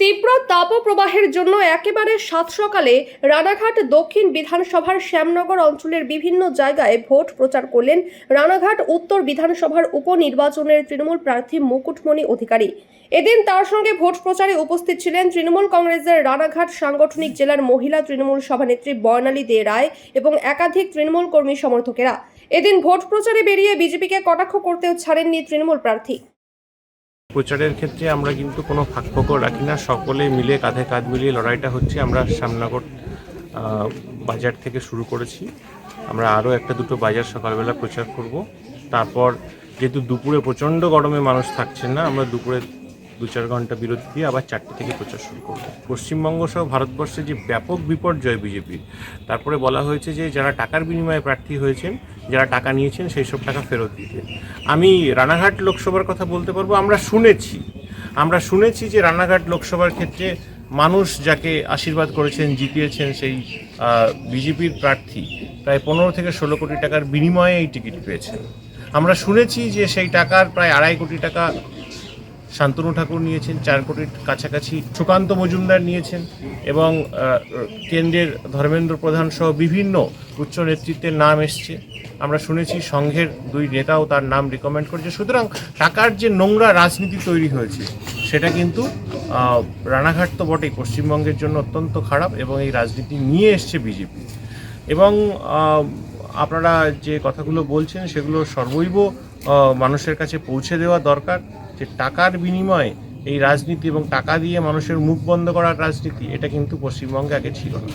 তীব্র তাপপ্রবাহের জন্য একেবারে সাত সকালে রানাঘাট দক্ষিণ বিধানসভার শ্যামনগর অঞ্চলের বিভিন্ন জায়গায় ভোট প্রচার করলেন রানাঘাট উত্তর বিধানসভার উপনির্বাচনের তৃণমূল প্রার্থী মুকুটমণি অধিকারী। এদিন তার সঙ্গে ভোট প্রচারে উপস্থিত ছিলেন তৃণমূল কংগ্রেসের রানাঘাট সাংগঠনিক জেলার মহিলা তৃণমূল সভানেত্রী বর্ণালী দে রায় এবং একাধিক তৃণমূল কর্মী সমর্থকেরা। এদিন ভোট প্রচারে বেরিয়ে বিজেপিকে কটাক্ষ করতেও ছাড়েননি তৃণমূল প্রার্থী। প্রচারের ক্ষেত্রে আমরা কিন্তু কোনো ফাঁক ফাঁকফোকর রাখি না। সকলে মিলে কাঁধে কাঁধ মিলিয়ে লড়াইটা হচ্ছে। আমরা শ্যামনগর বাজার থেকে শুরু করেছি। আমরা আরও একটা দুটো বাজার সকালবেলা প্রচার করব। তারপর যেহেতু দুপুরে প্রচণ্ড গরমে মানুষ থাকছেন না, আমরা দুপুরে দু চার ঘণ্টা বিরতি দিয়ে আবার চারটে থেকে প্রচার শুরু করব। পশ্চিমবঙ্গ সহ ভারতবর্ষে যে ব্যাপক বিপর্যয় বিজেপির, তারপরে বলা হয়েছে যে যারা টাকার বিনিময়ে প্রার্থী হয়েছেন যারা টাকা নিয়েছেন সেই সব টাকা ফেরত দিতে আমি রানাঘাট লোকসভার কথা বলতে পারব, আমরা শুনেছি। আমরা শুনেছি যে রানাঘাট লোকসভার ক্ষেত্রে মানুষ যাকে আশীর্বাদ করেছেন, জিতিয়েছেন সেই বিজেপির প্রার্থী প্রায় পনেরো থেকে ষোলো কোটি টাকার বিনিময়ে এই টিকিট পেয়েছেন। আমরা শুনেছি যে সেই টাকার প্রায় আড়াই কোটি টাকা শান্তনু ঠাকুর নিয়েছেন, চার কোটির কাছাকাছি সুকান্ত মজুমদার নিয়েছেন এবং কেন্দ্রের ধর্মেন্দ্র প্রধান সহ বিভিন্ন উচ্চ নেতৃত্বের নাম এসছে। আমরা শুনেছি সংঘের দুই নেতাও তার নাম রিকমেন্ড করেছে। সুতরাং টাকার যে নোংরা রাজনীতি তৈরি হয়েছে, সেটা কিন্তু রানাঘাট তো বটেই, পশ্চিমবঙ্গের জন্য অত্যন্ত খারাপ এবং এই রাজনীতি নিয়ে এসছে বিজেপি। এবং আপনারা যে কথাগুলো বলছেন, সেগুলো সর্বৈব মানুষের কাছে পৌঁছে দেওয়া দরকার যে টাকার বিনিময়ে এই রাজনীতি এবং টাকা দিয়ে মানুষের মুখ বন্ধ করার রাজনীতি, এটা কিন্তু পশ্চিমবঙ্গে আগে ছিল না।